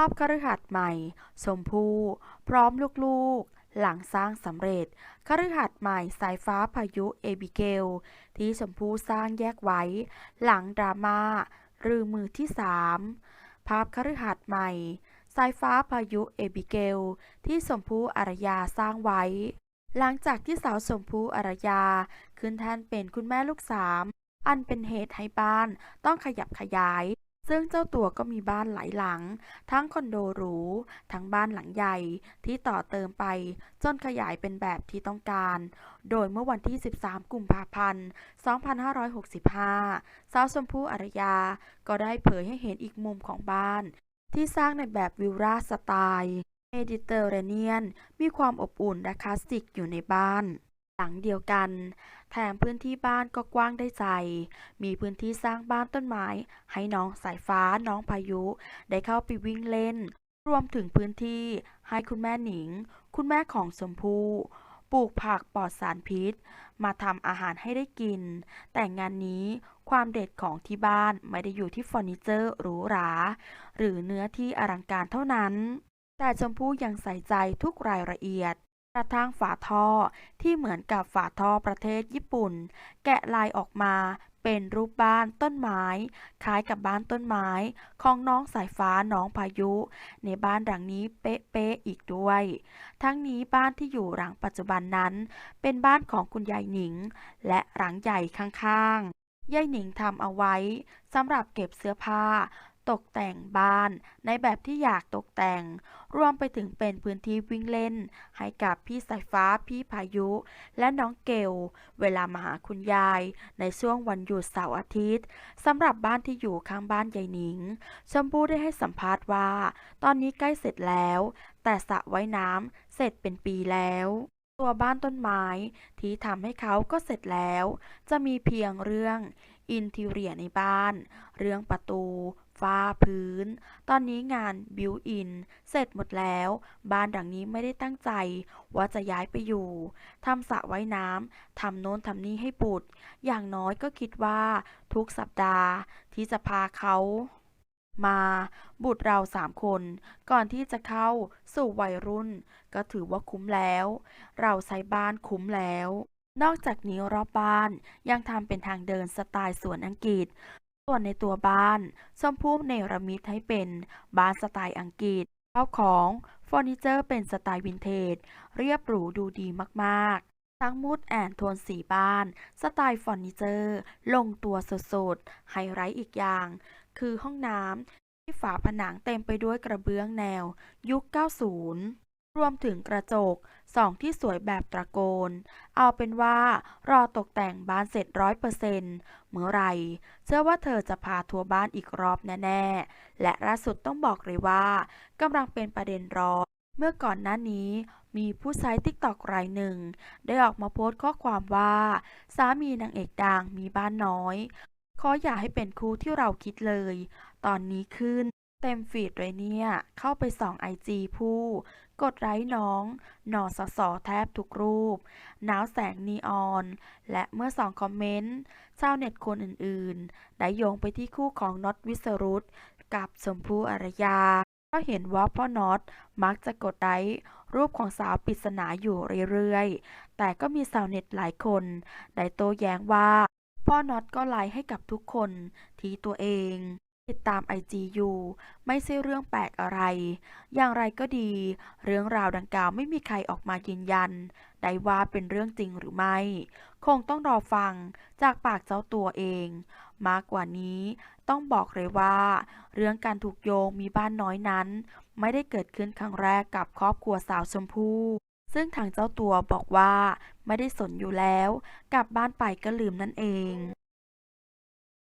ภาพคฤหาสน์ใหม่ ชมพู่ พร้อมลูกๆ หลังสร้างสำเร็จคฤหาสน์ใหม่สายฟ้าพายุเอบิเกล ที่ชมพู่สร้างแยกไว้ หลังดราม่ารือมือที่สามภาพคฤหาสน์ใหม่ สายฟ้าพายุเอบิเกล ที่ชมพู่อารยาสร้างไว้ หลังจากที่สาวชมพู่อารยา ขึ้นแท่นเป็นคุณแม่ลูกสามอันเป็นเหตุให้บ้านต้องขยับขยาย ซึ่งเจ้าตัวก็มีบ้านหลายหลัง ทั้งคอนโดหรู ทั้งบ้านหลังใหญ่ที่ต่อเติมไป จนขยายเป็นแบบที่ต้องการ โดยเมื่อวันที่ 13 กุมภาพันธ์ 2565 สาวชมพู่อารยา ก็ได้เผยให้เห็นอีกมุมของบ้าน ที่สร้างในแบบวิลล่าสไตล์เมดิเตอร์เรเนียน มีความอบอุ่นและคลาสสิกอยู่ในบ้าน หลังเดียวกัน แถมพื้นที่บ้านก็กว้างได้ใจ มีพื้นที่สร้างบ้านต้นไม้ ให้น้องสายฟ้าน้องพายุ ได้เข้าไปวิ่งเล่น รวมถึงพื้นที่ให้คุณแม่หนิง คุณแม่ของชมพู่ปลูกผักปลอดสารพิษ มาทำอาหารให้ได้กิน แต่งานนี้ความเด็ดของที่บ้านไม่ได้อยู่ที่เฟอร์นิเจอร์หรูหรา หรือเนื้อที่อลังการเท่านั้น แต่ชมพู่ยังใส่ใจทุกรายละเอียด ระทั่งฝาท่อที่เหมือนกับฝาท่อประเทศญี่ปุ่น แกะลายออกมาเป็นรูปบ้านต้นไม้ คล้ายกับบ้านต้นไม้ ของน้องสายฟ้าน้องพายุ ในบ้านหลังนี้เป๊ะๆอีกด้วย ทั้งนี้บ้านที่อยู่หลังปัจจุบันนั้น เป็นบ้านของคุณยายหนิง และหลังใหญ่ข้างๆยายหนิงทำเอาไว้สำหรับเก็บเสื้อผ้า ตกแต่งบ้านในแบบที่อยากตกแต่ง รวมไปถึงเป็นพื้นที่วิ่งเล่น ให้กับพี่สายฟ้าพี่พายุ และน้องเกล เวลามาหาคุณยาย ในช่วงวันหยุดเสาร์อาทิตย์สำหรับบ้านที่อยู่ข้างบ้านยายหนิง ชมพู่ได้ให้สัมภาษณ์ว่า ตอนนี้ใกล้เสร็จแล้ว แต่สระว่ายน้ำเสร็จเป็นปีแล้วตัวบ้านต้นไม้ที่ทำให้เขาก็เสร็จแล้ว จะมีเพียงเรื่องอินทีเรียในบ้าน เรื่องประตู ฝ้าพื้น ตอนนี้งานบิวอิน เสร็จหมดแล้ว บ้านหลังนี้ไม่ได้ตั้งใจ ว่าจะย้ายไปอยู่ ทำสระว่ายน้ำ ทำโน้นทำนี่ให้ปุดอย่างน้อยก็คิดว่า ทุกสัปดาห์ที่จะพาเขามาบุตรเราสามคน ก่อนที่จะเข้าสู่วัยรุ่น ก็ถือว่าคุ้มแล้ว เราใช้บ้านคุ้มแล้ว นอกจากนี้รอบบ้านยังทำเป็นทางเดินสไตล์สวนอังกฤษ ส่วนในตัวบ้านชมพู่เนรมิตให้เป็นบ้านสไตล์อังกฤษข้าวของเฟอร์นิเจอร์เป็นสไตล์วินเทจ เรียบหรูดูดีมากๆ ทั้งมูดแอนโทนสีบ้าน สไตล์เฟอร์นิเจอร์ ลงตัวสุดๆ ไฮไลท์อีกอย่าง คือห้องน้ำที่ฝาผนังเต็มไปด้วยกระเบื้องแนว ยุค 90 รวมถึงกระจกส่องที่สวยแบบตะโกน เอาเป็นว่ารอตกแต่งบ้านเสร็จร้อยเปอร์เซ็นต์เมื่อไร เชื่อว่าเธอจะพาทัวร์บ้านอีกรอบแน่ ๆ และล่าสุดต้องบอกเลยว่ากำลังเป็นประเด็นร้อนเมื่อก่อนหน้านี้มีผู้ใช้ติ๊กตอกรายหนึ่ง ได้ออกมาโพสต์ข้อความว่า สามีนางเอกดังมีบ้านน้อย ขออย่าให้เป็นคู่ที่เราคิดเลย ตอนนี้ขึ้น เต็มฟีดเลยเนี่ย เข้าไปส่องไอจีผู้ กดไลค์น้องหนอสสอแทบทุกรูปหนาวแสงนีออน และเมื่อส่องคอมเมนต์ชาวเน็ตคนอื่นๆ ได้โยงไปที่คู่ของน็อตวิสรุตกับชมพู่อารยา ก็เห็นว่าพ่อน็อตมักจะกดไลค์รูปของสาวปริศนาอยู่เรื่อยๆ แต่ก็มีชาวเน็ตหลายคน ได้โต้แย้งว่า พ่อน็อตก็ไลค์ให้กับทุกคนที่ตัวเอง ติดตามไอจีอยู่ไม่ใช่เรื่องแปลกอะไร อย่างไรก็ดี เรื่องราวดังกล่าวไม่มีใครออกมายืนยัน ได้ว่าเป็นเรื่องจริงหรือไม่ คงต้องรอฟังจากปากเจ้าตัวเอง มากกว่านี้ต้องบอกเลยว่า เรื่องการถูกโยงมีบ้านน้อยนั้น ไม่ได้เกิดขึ้นครั้งแรกกับครอบครัวสาวชมพู่ซึ่งทางเจ้าตัวบอกว่าไม่ได้สนอยู่แล้ว กลับบ้านไปก็ลืมนั่นเอง